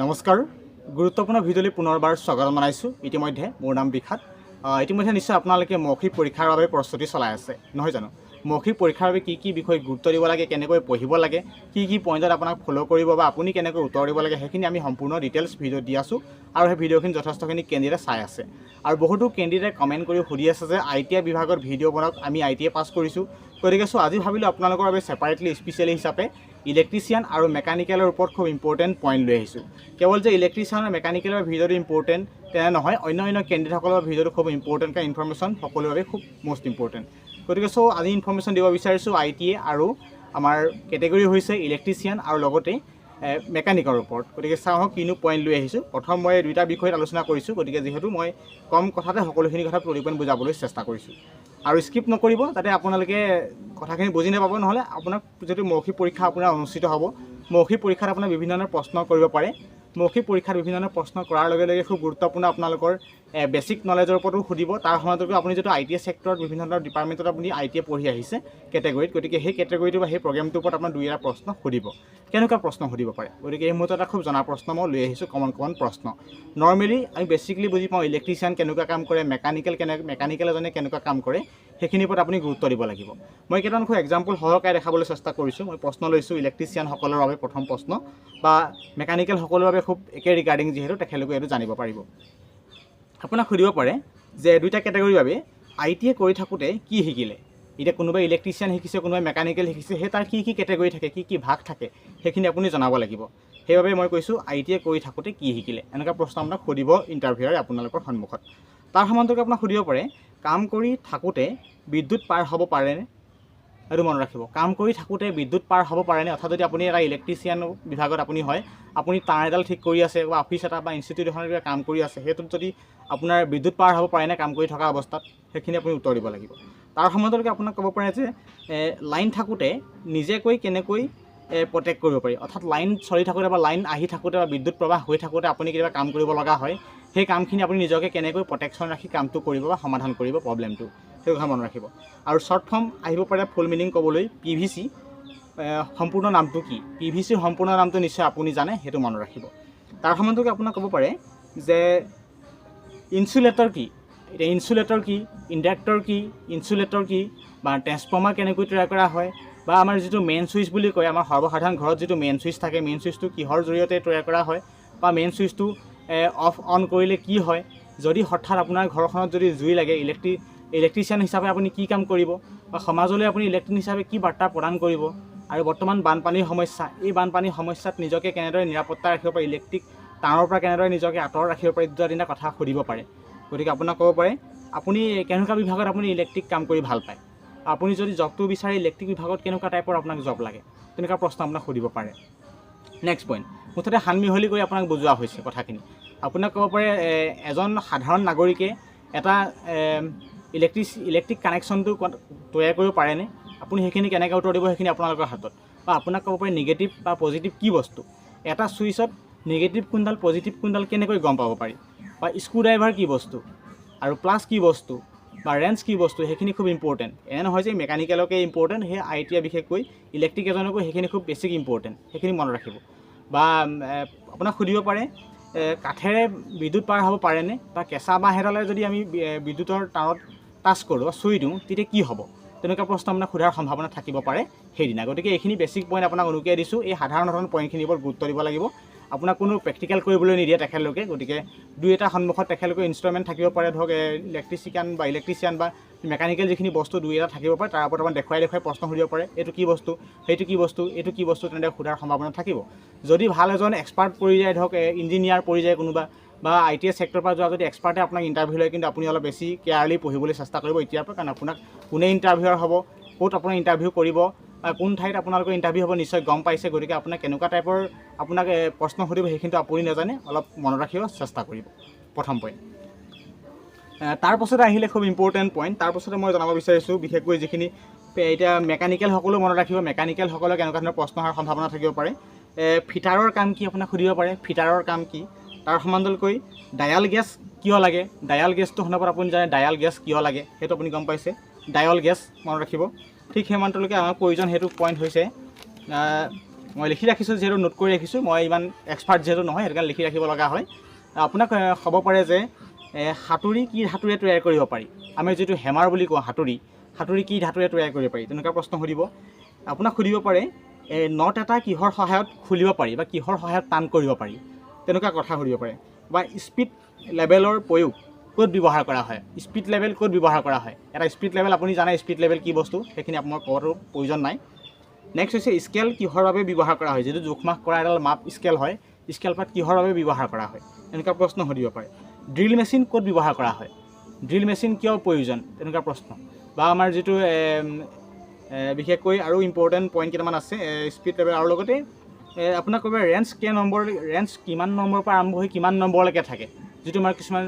নমস্কাৰ। গুৰুত্বপূৰ্ণ ভিডিঅ'লৈ পুনৰবাৰ স্বাগতম জনাইছোঁ। ইতিমধ্যে মোৰ নাম বিখাত ইতিমধ্যে নিশ্চয় আপোনালোকে মৌখিক পৰীক্ষাৰ বাবে প্ৰস্তুতি চলাই আছে, নহয় জানো? মৌখিক পৰীক্ষাৰ বাবে কি কি বিষয় গুৰুত্ব দিব লাগে, কেনেকৈ পঢ়িব লাগে, কি কি পইণ্টত আপোনাক ফ'ল' কৰিব বা আপুনি কেনেকৈ উত্তৰ দিব লাগে, সেইখিনি আমি সম্পূৰ্ণ ডিটেইলছ ভিডিঅ' দি আছোঁ আৰু সেই ভিডিঅ'খিনি যথেষ্টখিনি কেণ্ডিডেটে চাই আছে। আৰু বহুতো কেণ্ডিডেটে কমেণ্ট কৰি সুধি আছে যে আই টি আই বিভাগত ভিডিঅ' বনাওক আমি আই টি আই পাছ কৰিছোঁ। গতিকে চ' আজি ভাবিলোঁ আপোনালোকৰ বাবে ছেপাৰেটলি স্পেচিয়েলি হিচাপে ইলেক্ট্ৰিচিয়ান আৰু মেকানিকেলৰ ওপৰত খুব ইম্পৰ্টেণ্ট পইণ্ট লৈ আহিছোঁ। কেৱল যে ইলেক্ট্ৰিচিয়ান আৰু মেকানিকেলৰ ভিডিঅ'টো ইম্পৰ্টেণ্ট তেনে নহয়, অন্য অন্য কেণ্ডিডেটসকলৰ ভিডিঅ'টো খুব ইম্পৰ্টেণ্ট কাৰণ ইনফৰ্মেশ্যন সকলোৰে বাবে খুব মষ্ট ইম্পৰ্টেণ্ট গতিকে চ' আজি ইনফৰ্মেশ্যন দিব বিচাৰিছোঁ আই টি এ আৰু আমাৰ কেটেগৰী হৈছে ইলেক্ট্ৰিচিয়ান আৰু লগতে মেকানিকৰ ওপৰত। গতিকে চাওঁ কিনো পইণ্ট লৈ আহিছোঁ। প্ৰথম মই দুইটা বিষয়ত আলোচনা কৰিছোঁ, গতিকে যিহেতু মই কম কথাতে সকলোখিনি কথা প্ৰতিপণ বুজাবলৈ চেষ্টা কৰিছোঁ। আৰু স্কিপ নকৰিব, যাতে আপোনালোকে কথাখিনি বুজি নাপাব, নহ'লে আপোনাক যিটো মৌখিক পৰীক্ষা আপোনাৰ অনুষ্ঠিত হ'ব, মৌখিক পৰীক্ষাত আপোনাৰ বিভিন্ন ধৰণৰ প্ৰশ্ন কৰিব পাৰে। মৌখিক পৰীক্ষাত বিভিন্ন ধৰণৰ প্ৰশ্ন কৰাৰ লগে লগে খুব গুৰুত্বপূৰ্ণ আপোনালোকৰ বেছিক নলেজৰ ওপৰতো সুধিব। তাৰ সমান্তৰালকৈ আপুনি যিটো আই টি আই ছেক্টৰত বিভিন্ন ধৰণৰ ডিপাৰ্টমেণ্টত আপুনি আই টি আই পঢ়ি আহিছে কেটেগৰীত গতিকে সেই কেটেগৰীটো বা সেই প্ৰগ্ৰেমটোৰ ওপৰত আপোনাৰ দুই এটা প্ৰশ্ন সুধিব। কেনেকুৱা প্ৰশ্ন সুধিব পাৰে? গতিকে এই মুহূৰ্তত এটা খুব জনা প্ৰশ্ন, মই লৈ আহিছোঁ কমন কমন প্ৰশ্ন। নৰ্মেলি আমি বেছিকলি বুজি পাওঁ ইলেক্ট্ৰিচিয়ান কেনেকুৱা কাম কৰে মেকানিকেল কেনে মেকানিকেল এজনে কেনেকুৱা কাম কৰে, সেইখিনিৰ ওপৰত আপুনি গুৰুত্ব দিব লাগিব। মই কেইটামান খুব এক্সাম্পল সহকাৰে দেখাবলৈ চেষ্টা কৰিছোঁ। মই প্ৰশ্ন লৈছোঁ ইলেক্ট্ৰিচিয়ানসকলৰ বাবে প্ৰথম প্ৰশ্ন, বা মেকানিকেলসকলৰ বাবে খুব একে ৰিগাৰ্ডিং যিহেতু, তেখেতলোকে এইটো জানিব পাৰিব। আপোনাক সুধিব পাৰে যে দুইটা কেটেগৰীৰ বাবে আই টি আই কৰি থাকোঁতে কি শিকিলে? এতিয়া কোনোবাই ইলেক্ট্ৰিচিয়ান শিকিছে, কোনোবাই মেকানিকেল শিকিছে, সেই তাৰ কি কি কেটেগৰী থাকে, কি কি ভাগ থাকে, সেইখিনি আপুনি জনাব লাগিব। সেইবাবে মই কৈছোঁ, আই টি আই কৰি থাকোঁতে কি শিকিলে? এনেকুৱা প্ৰশ্ন আপোনাক সুধিব ইণ্টাৰভিউৰে আপোনালোকৰ সন্মুখত। তাৰ সমান্তৰালকৈ আপোনাক সুধিব পাৰে, কাম কৰি থাকোঁতে বিদ্যুৎ পাৰ হ'ব পাৰেনে সেইটো মনত ৰাখিব। কাম কৰি থাকোঁতে বিদ্যুৎ পাৰ হ'ব পাৰেনে অৰ্থাৎ যদি আপুনি এটা ইলেক্ট্ৰিচিয়ান বিভাগত আপুনি হয় আপুনি তাঁৰ এডাল ঠিক কৰি আছে বা অফিচ এটা বা ইনষ্টিটিউট এখনত কিবা কাম কৰি আছে সেইটোত যদি আপোনাৰ বিদ্যুৎ পাৰ হ'ব পাৰেনে কাম কৰি থকা অৱস্থাত সেইখিনি আপুনি উত্তৰ দিব লাগিব। তাৰ সমান্তৰালকৈ আপোনাক ক'ব পাৰে যে লাইন থাকোঁতে নিজেকৈ কেনেকৈ প্ৰটেক্ট কৰিব পাৰি। অৰ্থাৎ লাইন চলি থাকোঁতে বা লাইন আহি থাকোঁতে বা বিদ্যুৎ প্ৰবাহ হৈ থাকোঁতে আপুনি কেতিয়াবা কাম কৰিব লগা হয়। সেই কামখিনি আপুনি নিজকে কেনেকৈ প্ৰটেকশ্যন ৰাখি কামটো কৰিব বা সমাধান কৰিব প্ৰব্লেমটো সেই কথা মনত ৰাখিব। আৰু শ্বৰ্ট ফৰ্ম আহিব পাৰে ফুল মিনিং ক'বলৈ পি ভি চি সম্পূৰ্ণ নামটো কি? পি ভি চিৰ সম্পূৰ্ণ নামটো নিশ্চয় আপুনি জানে, সেইটো মনত ৰাখিব। তাৰ সমান্তৰালকৈ আপোনাক ক'ব পাৰে যে ইনচুলেটৰ কি? এতিয়া ইনচুলেটৰ কি? ইণ্ডাক্টৰ কি? ইনচুলেটৰ কি? বা ট্ৰেন্সফৰ্মাৰ কেনেকৈ তৈয়াৰ কৰা হয়? বা আমাৰ যিটো মেইন চুইচ বুলি কয়, আমাৰ সৰ্বসাধাৰণ ঘৰত যিটো মেইন চুইচ থাকে মেইন চুইচটো কিহৰ জৰিয়তে তৈয়াৰ কৰা হয়? বা মেইন চুইচটো অফ অন কৰিলে কি হয়? যদি হঠাৎ আপোনাৰ ঘৰখনত যদি জুই লাগে, ইলেক্ট্ৰি, ইলেক্ট্ৰিচিয়ান হিচাপে আপুনি কি কাম কৰিব? বা সমাজলৈ আপুনি ইলেক্ট্ৰিক হিচাপে কি বাৰ্তা প্ৰদান কৰিব? আৰু বৰ্তমান বানপানীৰ সমস্যা, এই বানপানীৰ সমস্যাত নিজকে কেনেদৰে নিৰাপত্তা ৰাখিব পাৰি, ইলেক্ট্ৰিক তাঁৰৰ পৰা কেনেদৰে নিজকে আঁতৰত ৰাখিব পাৰি, দুটা তিনিটা কথা সুধিব পাৰে। গতিকে আপোনাক ক'ব পাৰে, আপুনি কেনেকুৱা বিভাগত আপুনি ইলেক্ট্ৰিক কাম কৰি ভালো পায়? আপুনি যদি জবটো বিচাৰে, ইলেক্ট্ৰিক বিভাগত কেনেকুৱা টাইপৰ আপোনাক জব লাগে? তেনেকুৱা প্ৰশ্ন আপোনাক সুধিব পাৰে। নেক্সট পইণ্ট মুঠতে সানমিহলি কৰি আপোনাক বুজোৱা হৈছে কথাখিনি। আপোনাক ক'ব পাৰে এজন সাধাৰণ নাগৰিকে এটা ইলেক্ট্ৰিক ইলেক্ট্ৰিক কানেকশ্যনটো তৈয়াৰ কৰিব পাৰেনে? আপুনি সেইখিনি কেনেকৈ উত্তৰ দিব সেইখিনি আপোনালোকৰ হাতত। বা আপোনাক ক'ব পাৰে নিগেটিভ বা পজিটিভ কি বস্তু? এটা চুইচত নিগেটিভ কোনডাল পজিটিভ কোনডাল কেনেকৈ গম পাব পাৰি? বা স্ক্ৰু ড্ৰাইভাৰ কি বস্তু? আৰু প্লাছ কি বস্তু? বা ৰেঞ্চ কি বস্তু? সেইখিনি খুব ইম্পৰ্টেণ্ট এনে নহয় যে মেকানিকেলকে ইম্পৰ্টেণ্ট সেই আই টি আই বিশেষকৈ ইলেক্ট্ৰিক এজনকো সেইখিনি খুব বেছিক ইম্পৰ্টেণ্ট সেইখিনি মনত ৰাখিব। বা আপোনাক সুধিব পাৰে কাঠেৰে বিদ্যুৎ পাৰ হ'ব পাৰেনে? বা কেঁচা বাঁহ এডালে যদি আমি বিদ্যুতৰ তাঁৰত টাচ কৰোঁ চুই দিওঁ, তেতিয়া কি হ'ব? তেনেকুৱা প্ৰশ্ন আপোনাক সোধাৰ সম্ভাৱনা থাকিব পাৰে সেইদিনা। গতিকে এইখিনি বেছিক পইণ্ট আপোনাক অনুকিয়াই দিছোঁ। এই সাধাৰণ সাধাৰণ পইণ্টখিনিৰ ওপৰত গুৰুত্ব দিব লাগিব। আপোনাক কোনো প্ৰেক্টিকেল কৰিবলৈ নিদিয়ে তেখেতলোকে। গতিকে দুই এটা সন্মুখত তেখেতলোকৰ ইনষ্ট্ৰুমেণ্ট থাকিব পাৰে, ধৰক ইলেক্ট্ৰিচিয়ান বা ইলেক্ট্ৰিচিয়ান বা মেকানিকেল যিখিনি বস্তু দুই এটা থাকিব পাৰে, তাৰ ওপৰত অকণমান দেখুৱাই দেখুৱাই প্ৰশ্ন সুধিব পাৰে, এইটো কি বস্তু, সেইটো কি বস্তু, এইটো কি বস্তু, তেনেদৰে সোধাৰ সম্ভাৱনা থাকিব। যদি ভালো এজন এক্সপাৰ্ট পৰি যায়, ধৰক ইঞ্জিনিয়াৰ পৰি যায় কোনোবা বা আই টি আই ছেক্টৰৰ পৰা যোৱা যদি এক্সপাৰ্টে আপোনাক ইণ্টাৰভিউ লয়, কিন্তু আপুনি অলপ বেছি কেয়াৰলি পঢ়িবলৈ চেষ্টা কৰিব এতিয়াৰ পৰা, কাৰণ আপোনাক কোনে ইণ্টাৰভিউৰ হ'ব, ক'ত আপোনাৰ ইণ্টাৰভিউ কৰিব কোন ঠাইত আপোনালোকৰ ইণ্টাৰভিউ হ'ব নিশ্চয় গম পাইছে, গতিকে আপোনাক কেনেকুৱা টাইপৰ আপোনাক প্ৰশ্ন সুধিব সেইখিনিতো আপুনি নাজানে, অলপ মনত ৰাখিব, চেষ্টা কৰিব। প্ৰথম পইণ্ট তাৰ পাছতে আহিলে খুব ইম্পৰ্টেণ্ট পইণ্ট তাৰ পাছতে মই জনাব বিচাৰিছোঁ, বিশেষকৈ যিখিনি এতিয়া মেকানিকেলসকলেও মনত ৰাখিব মেকানিকেলসকলৰ কেনেকুৱা ধৰণৰ প্ৰশ্ন অহাৰ সম্ভাৱনা থাকিব পাৰে। ফিটাৰৰ কাম কি আপোনাক সুধিব পাৰে? ফিটাৰৰ কাম কি? তাৰ সমান্তৰালকৈ ডায়াল গেছ কিয় লাগে? ডায়াল গেছটো শুনাৰ আপুনি জানে ডায়াল গেছ কিয় লাগে? সেইটো আপুনি গম পাইছে। ডায়ল গেছ মনত ৰাখিব। ঠিক সিমানটোলৈকে আমাৰ প্ৰয়োজন সেইটো পইণ্ট হৈছে মই লিখি ৰাখিছোঁ যিহেতু নোট কৰি ৰাখিছোঁ মই ইমান এক্সপাৰ্ট যিহেতু নহয় সেইটো কাৰণে লিখি ৰাখিব লগা হয়। আপোনাক হ'ব পাৰে যে সাঁতুৰি কি ধাতুৰে তৈয়াৰ কৰিব পাৰি? আমি যিটো হেমাৰ বুলি কওঁ সাঁতুৰি সাঁতুৰি কি ধাতুৰে তৈয়াৰ কৰিব পাৰি? তেনেকুৱা প্ৰশ্ন সুধিব। আপোনাক সুধিব পাৰে এই নট এটা কিহৰ সহায়ত খুলিব পাৰি বা কিহৰ সহায়ত টান কৰিব পাৰি? তেনেকুৱা কথা সুধিব পাৰে। বা স্পীড লেভেলৰ প্ৰয়োগ ক'ত ব্যৱহাৰ কৰা হয়? স্পীড লেভেল ক'ত ব্যৱহাৰ কৰা হয়? এটা স্পীড লেভেল আপুনি জানে স্পীড লেভেল কি বস্তু? সেইখিনি আপোনাৰ কোৱাটো প্ৰয়োজন নাই। নেক্সট হৈছে স্কেল কিহৰ বাবে ব্যৱহাৰ কৰা হয়? যিটো জোখ মাখ কৰা এডাল মাপ স্কেল হয় স্কেল পাত কিহৰ বাবে ব্যৱহাৰ কৰা হয়? এনেকুৱা প্ৰশ্ন সুধিব পাৰে। ড্ৰিল মেচিন ক'ত ব্যৱহাৰ কৰা হয়? ড্ৰিল মেচিন কিয় প্ৰয়োজন? তেনেকুৱা প্ৰশ্ন। বা আমাৰ যিটো বিশেষকৈ আৰু ইম্পৰ্টেণ্ট পইণ্ট কেইটামান আছে স্পীড লেভেল আৰু লগতে আপোনাক ক'ব ৰেঞ্জ কেই নম্বৰ ৰেঞ্জ কিমান নম্বৰৰ পৰা আৰম্ভ হৈ কিমান নম্বৰলৈকে থাকে? যিটো আমাৰ কিছুমান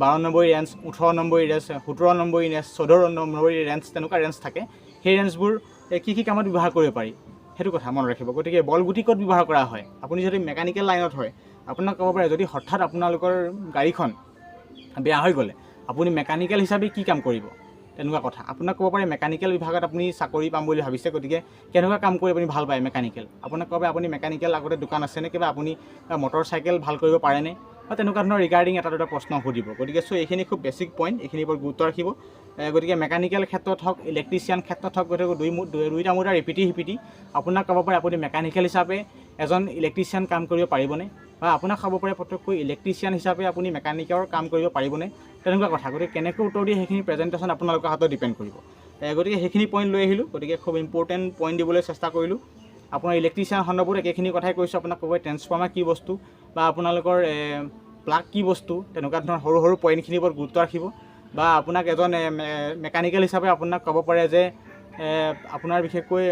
বাৰ নম্বৰী ৰেঞ্জ ওঠৰ নম্বৰী ৰেঞ্জ সোতৰ নম্বৰী ৰেঞ্জ চৈধ্য নম্বৰী ৰেঞ্জ তেনেকুৱা ৰেঞ্জ থাকে। সেই ৰেঞ্জবোৰ কি কি কামত ব্যৱহাৰ কৰিব পাৰি, সেইটো কথা মনত ৰাখিব। গতিকে বল গুটি ক'ত ব্যৱহাৰ কৰা হয়? আপুনি যদি মেকানিকেল লাইনত হয়, আপোনাক ক'ব পাৰে, যদি হঠাৎ আপোনালোকৰ গাড়ীখন বেয়া হৈ গ'লে, আপুনি মেকানিকেল হিচাপে কি কাম কৰিব? তেনেকুৱা কথা। আপোনাক ক'ব পাৰে মেকানিকেল বিভাগত আপুনি চাকৰি পাম বুলি ভাবিছে, গতিকে কেনেকুৱা কাম কৰি আপুনি ভালো পায় মেকানিকেল আপোনাক ক'ব পাৰে, আপুনি মেকানিকেল আগতে দোকান আছেনে? কিবা আপুনি মটৰ চাইকেল ভালো কৰিব পাৰেনে? বা তেনেকুৱা ধৰণৰ ৰিগাৰ্ডিং এটা দুটা প্ৰশ্ন সুধিব। গতিকে চ' এইখিনি খুব বেছিক পইণ্ট এইখিনিৰ ওপৰত গুৰুত্ব ৰাখিব। গতিকে মেকানিকেল ক্ষেত্ৰত হওক ইলেক্ট্ৰিচিয়ান ক্ষেত্ৰত হওক, গতিকে দুই দুইটা মুদ্ৰা ৰিপিটি সিপিটি আপোনাক ক'ব পাৰে আপুনি মেকানিকেল হিচাপে এজন ইলেক্ট্ৰিচিয়ান কাম কৰিব পাৰিবনে? বা আপোনাক খাব পাৰে পটককৈ ইলেক্ট্ৰিচিয়ান হিচাপে আপুনি মেকানিকৰ কাম কৰিব পাৰিবনে? তেনেকুৱা কথা। গতিকে কেনেকৈ উত্তৰ দিয়ে সেইখিনি প্ৰেজেণ্টেশ্যন আপোনালোকৰ হাতত ডিপেণ্ড কৰিব। গতিকে সেইখিনি পইণ্ট লৈ আহিলোঁ। গতিকে খুব ইম্পৰ্টেণ্ট পইণ্ট দিবলৈ চেষ্টা কৰিলোঁ। আপোনাৰ ইলেক্ট্ৰিচিয়ান সন্দৰ্ভত একেখিনি কথাই কৈছোঁ। আপোনাক ক'ব ট্ৰেন্সফৰ্মাৰ কি বস্তু? বা আপোনালোকৰ প্লাগ কি বস্তু তেনেকুৱা ধৰণৰ সৰু সৰু পইণ্টখিনিৰ ওপৰত গুৰুত্ব ৰাখিব। বা আপোনাক এজন মেকানিকেল হিচাপে আপোনাক ক'ব পাৰে যে আপোনাৰ বিশেষকৈ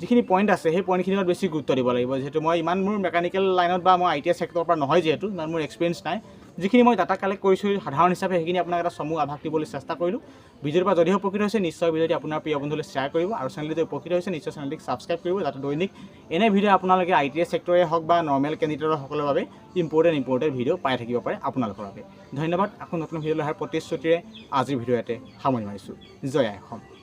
যিখিনি পইণ্ট আছে সেই পইণ্টখিনিত বেছি গুৰুত্ব দিব লাগিব। যিহেতু মই ইমান মোৰ মেকানিকেল লাইনত বা মই আই টি আই ছেক্টৰৰ পৰা নহয় যিহেতু ইমান মোৰ এক্সপিৰিয়েঞ্চ নাই। যিখিনি মই ডাটা কালেক্ট কৰিছোঁ সাধাৰণ হিচাপে সেইখিনি আপোনাক এটা চমু আভাস দিবলৈ চেষ্টা কৰিলোঁ। ভিডিঅ'ৰ পৰা যদিহে উপকৃত হৈছে নিশ্চয় ভিডিঅ'টি আপোনাৰ প্ৰিয় বন্ধুলৈ শ্বেয়াৰ কৰিব আৰু চেনেলটি উপকৃত হৈছে নিশ্চয় চেনেলটিক ছাবস্ক্ৰাইব কৰিব। যাতে দৈনিক এনে ভিডিঅ' আপোনালোকে আই টি আই ছেক্টৰে হওক বা নৰ্মেল কেণ্ডিডেটসকলৰ বাবে ইম্পৰ্টেণ্ট ইম্পৰ্টেণ্ট ভিডিঅ' পাই থাকিব পাৰে আপোনালোকৰ বাবে। ধন্যবাদ। আকৌ নতুন ভিডিঅ'লৈ অহাৰ প্ৰতিশ্ৰুতিৰে আজিৰ ভিডিঅ' ইয়াতে সামৰি মাৰিছোঁ। জয় অসম।